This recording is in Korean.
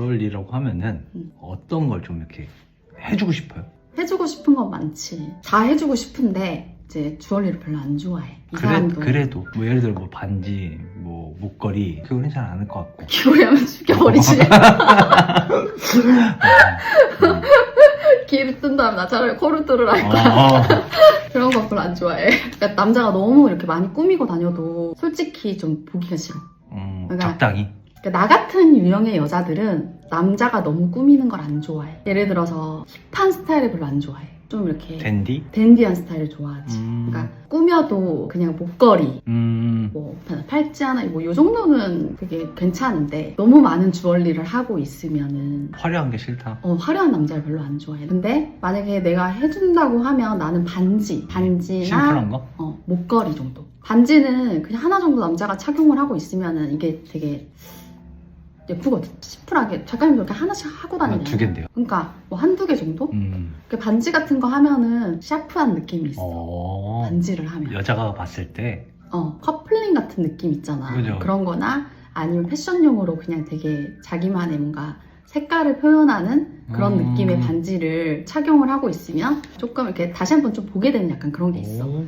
주얼리라고 하면은 음. 어떤 걸 좀 이렇게 해주고 싶어요? 해주고 싶은 건 많지. 다 해주고 싶은데 이제 주얼리를 별로 안 좋아해. 이 그래, 사람도 그래도 뭐 예를 들어 뭐 반지, 뭐 목걸이 그거는 잘 안 할 것 같고 기호하면 죽여버리지. 음. 기를 뜬 다음에 나 차라리 코를 뚫으라 할 거야. 어, 그런 거 별로 안 좋아해. 그러니까 남자가 너무 이렇게 많이 꾸미고 다녀도 솔직히 좀 보기가 싫어. 음, 그러니까 적당히 나 같은 유형의 여자들은 남자가 너무 꾸미는 걸 안 좋아해. 예를 들어서 힙한 스타일을 별로 안 좋아해. 좀 이렇게 댄디? 댄디한 스타일을 좋아하지. 음, 그러니까 꾸며도 그냥 목걸이, 음, 뭐 팔찌 하나, 뭐요 정도는 되게 괜찮은데 너무 많은 주얼리를 하고 있으면은 화려한 게 싫다. 어, 화려한 남자를 별로 안 좋아해. 근데 만약에 내가 해준다고 하면 나는 반지, 반지나 심플한 거? 어, 목걸이 정도. 반지는 그냥 하나 정도 남자가 착용을 하고 있으면은 이게 되게 예쁘거든. 심플하게. 작가님 이렇게 하나씩 하고 아, 다니냐. 두 개인데요. 그러니까 뭐 한두 개 정도? 음, 그 반지 같은 거 하면은 샤프한 느낌이 있어. 어, 반지를 하면. 여자가 봤을 때 어, 커플링 같은 느낌 있잖아. 그죠. 런 거나 아니면 패션용으로 그냥 되게 자기만의 뭔가 색깔을 표현하는 그런 음. 느낌의 반지를 착용을 하고 있으면 조금 이렇게 다시 한번 좀 보게 되는 약간 그런 게 있어. 오.